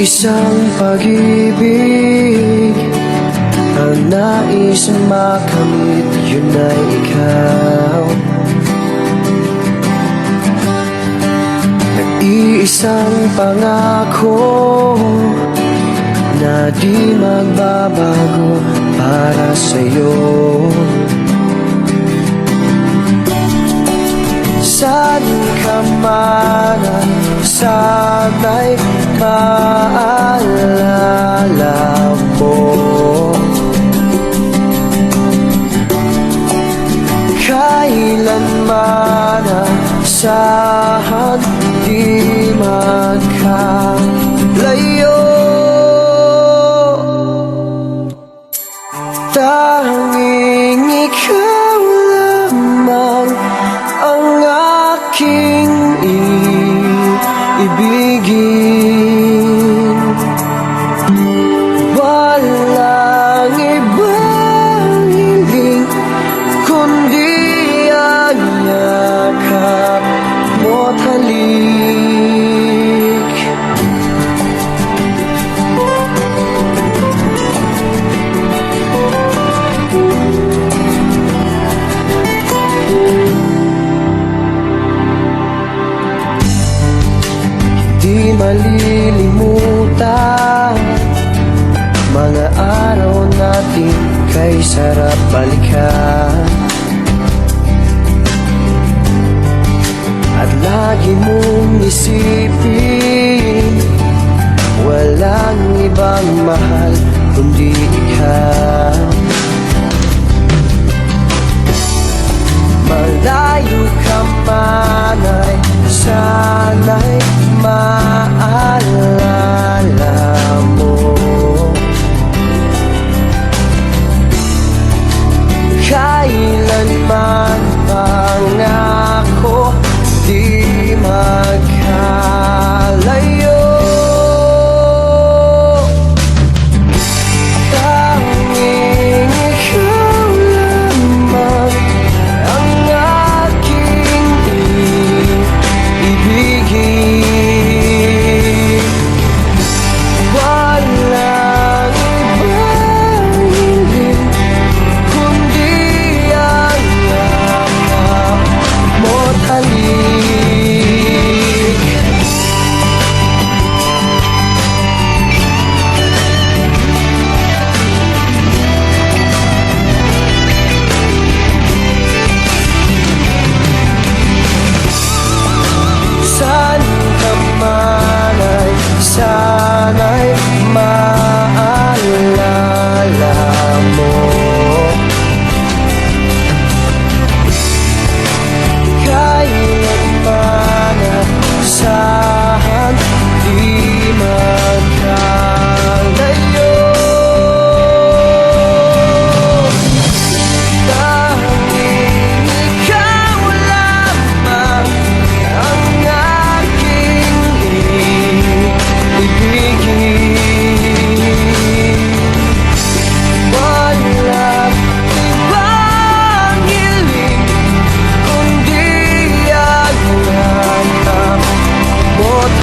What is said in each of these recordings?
Isang pag-ibig. Ang nais makamit Yun ay ikaw. Nag-iisang pangako Na di magbabago Para sa'yo. Saan ka man Sana'y maalala Kailanman Saan di magkalayo. Tanging ikaw lamang ang aking malilimutan Mga araw natin kay sarap balikan. At lagi mong isipin Walang ibang mahal kundi ikaw Malayo ka man ay sana'y maalala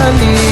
Sunday.